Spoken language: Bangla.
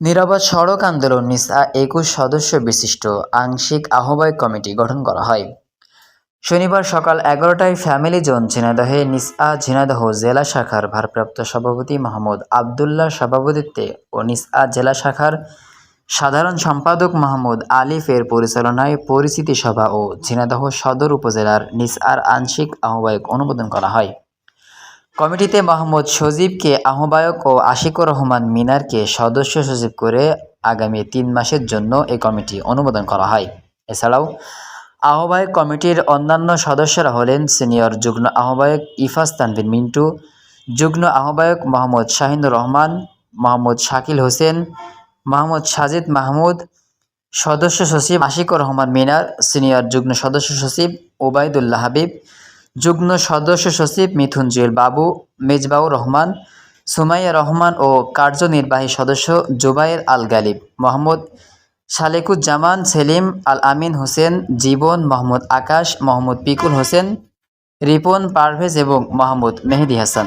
নিরাপদ সড়ক আন্দোলন নিসা একুশ সদস্য বিশিষ্ট আংশিক আহ্বায়ক কমিটি গঠন করা হয়। শনিবার সকাল এগারোটায় ফ্যামিলি জোন ঝিনাইদহে নিসা ঝিনাদহ জেলা শাখার ভারপ্রাপ্ত সভাপতি মাহমুদ আবদুল্লাহ সভাপতিত্বে ও নিসা জেলা শাখার সাধারণ সম্পাদক মাহমুদ আলিফের পরিচালনায় পরিচিতি সভা ও ঝিনাদহ সদর উপজেলার নিসআর আংশিক আহ্বায়ক অনুমোদন করা হয়। কমিটিতে মোহাম্মদ সজীবকে আহ্বায়ক ও আশিকুর রহমান মিনারকে সদস্য সচিব করে আগামী তিন মাসের জন্য এই কমিটি অনুমোদন করা হয়। এছাড়াও, আহ্বায়ক কমিটির অন্যান্য সদস্যরা হলেন সিনিয়র যুগ্ম আহ্বায়ক ইফাস তানভীর মিন্টু, যুগ্ম আহ্বায়ক মোহাম্মদ শাহিনুর রহমান, মোহাম্মদ শাকিল হোসেন, মোহাম্মদ সাজিদ মাহমুদ, সদস্য সচিব আশিকুর রহমান মিনার, সিনিয়র যুগ্ম সদস্য সচিব ওবায়দুল্লাহ হাবিব যুগ্ম সদস্য সচিব মিথুন জুয়েল বাবু, মেজবাউর রহমান, সুমাইয়া রহমান ও কার্যনির্বাহী সদস্য জুবায়ের আল গালিব, মোহাম্মদ শালেকুজ্জামান, সেলিম আল আমিন হোসেন, জীবন মোহাম্মদ আকাশ, মোহাম্মদ পিকুল হোসেন, রিপন পারভেজ এবং মোহাম্মদ মেহেদি হাসান।